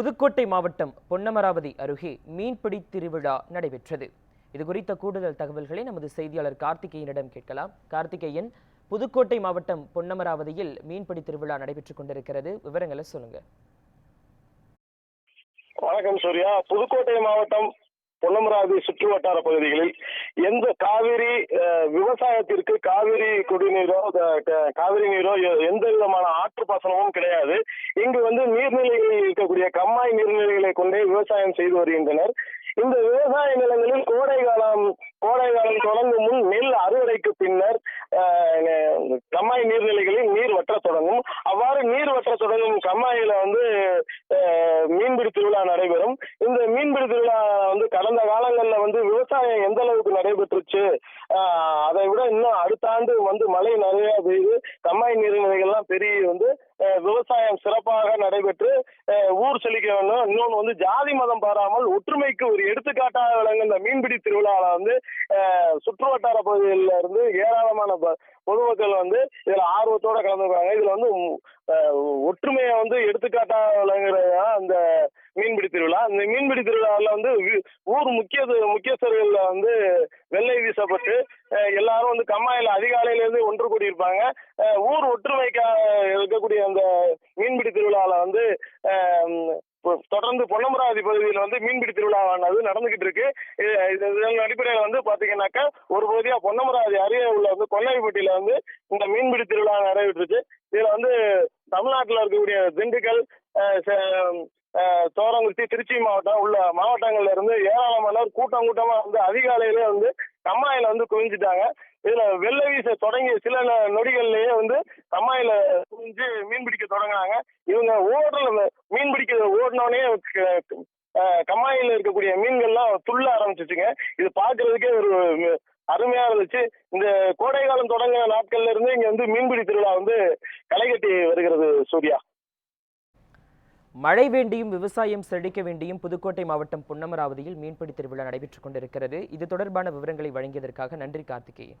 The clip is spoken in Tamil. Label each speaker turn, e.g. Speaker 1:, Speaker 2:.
Speaker 1: புதுக்கோட்டை மாவட்டம் பொன்னமராவதி அருகே மீன்பிடி திருவிழா நடைபெற்றது. இது குறித்த கூடுதல் தகவல்களை நமது செய்தியாளர் கார்த்திகேயனிடம் கேட்கலாம். கார்த்திகேயன் புதுக்கோட்டை மாவட்டம் பொன்னமராவதியில் மீன்பிடி திருவிழா நடைபெற்றுக் கொண்டிருக்கிறது. விவரங்களை சொல்லுங்க.
Speaker 2: வணக்கம் சூர்யா. புதுக்கோட்டை மாவட்டம் பொன்னமராவதி சுற்று வட்டார பகுதிகளில் எந்த காவிரி அஹ், விவசாயத்திற்கு காவிரி குடிநீரோ காவிரி நீரோ எந்த விதமான ஆற்று பாசனமும் கிடையாது. இங்கு வந்து நீர்நிலைகளில் இருக்கக்கூடிய கம்மாய் நீர்நிலைகளை கொண்டே விவசாயம் செய்து வருகின்றனர். இந்த விவசாய நிலங்களில் கோடை காலம் கோடை காலம் தொடங்கும் முன் நெல் அறுவடைக்கு பின்னர் கம்மாய் நீர்நிலைகளில் நீர் வற்ற தொடங்கும். அவ்வாறு நீர் வற்ற தொடங்கும் கம்மாயில வந்து மீன்பிடி திருவிழா நடைபெறும். இந்த மீன்பிடி திருவிழா வந்து கடந்த காலங்களில் வந்து விவசாயம் எந்த அளவுக்கு நடைபெற்றுச்சு அதை விட இன்னும் அடுத்த ஆண்டு வந்து மழை நிறைய பெய்து கம்மாய் நீர்நிலைகள்லாம் பெரிய வந்து விவசாயம் சிறப்பாக நடைபெற்று ஊர் செழிக்க வேண்டும் இன்னொன்று வந்து ஜாதி மதம் பாராமல் ஒற்றுமைக்கு ஒரு எடுத்துக்காட்டாக விளங்கும் இந்த மீன்பிடி திருவிழாவில் வந்து அஹ், சுற்று வட்டார பகுதிகளில் இருந்து ஏராளமான ப- பொதுமக்கள் வந்து இதுல ஆர்வத்தோட கலந்துக்கிறாங்க. இதுல வந்து ஒற்றுமையை வந்து எடுத்துக்காட்டாக விளங்குறது தான் அந்த மீன்பிடி திருவிழா. இந்த மீன்பிடி திருவிழாவில் வந்து ஊர் முக்கிய முக்கியஸ்தர்கள் வந்து வெள்ளை வீசப்பட்டு எல்லாரும் வந்து கம்மாயில அதிகாலையிலேருந்து ஒன்று கூடியிருப்பாங்க. ஊர் ஒற்றுமைக்காக இருக்கக்கூடிய அந்த மீன்பிடி திருவிழாவில் வந்து தொடர்ந்து பொன்னமராவதி பகுதியில் வந்து மீன்பிடி திருவிழாவானது நடந்துகிட்டு இருக்கு இது- இதன் அடிப்படையில் வந்து பாத்தீங்கன்னாக்கா ஒரு பகுதியா பொன்னமராவதி அருகே உள்ள வந்து கொல்லைப்பட்டியில வந்து இந்த மீன்பிடி திருவிழா நடைபெற்றுச்சு. இதுல வந்து தமிழ்நாட்டில் இருக்கக்கூடிய திண்டுக்கல் தோரங்குறிச்சி திருச்சி மாவட்டம் உள்ள மாவட்டங்கள்ல இருந்து ஏராளமானோர் கூட்டம் கூட்டமா வந்து அதிகாலையிலே வந்து கம்மாயில வந்து குவிஞ்சிட்டாங்க. இதுல வெள்ளை வீச தொடங்கிய சில நொடிகள்லயே வந்து கம்மாயில குவிஞ்சு மீன் பிடிக்க தொடங்கினாங்க. இவங்க ஓடுற மீன் பிடிக்க ஓடினோடனே கம்மாயில இருக்கக்கூடிய மீன்கள்லாம் துள்ள ஆரம்பிச்சிச்சுங்க. இது பாக்குறதுக்கே ஒரு அருமையா இருந்துச்சு. இந்த கோடை காலம் தொடங்கின நாட்கள்ல இருந்து இங்க வந்து மீன்பிடி திருவிழா வந்து களை கட்டி வருகிறது சூர்யா.
Speaker 1: மழை வேண்டியும் விவசாயம் செழிக்க வேண்டியும் புதுக்கோட்டை மாவட்டம் பொன்னமராவதியில் மீன்பிடி திருவிழா நடைபெற்றுக் கொண்டிருக்கிறது. இது தொடர்பான விவரங்களை வழங்கியதற்காக நன்றி கார்த்திகேயன்.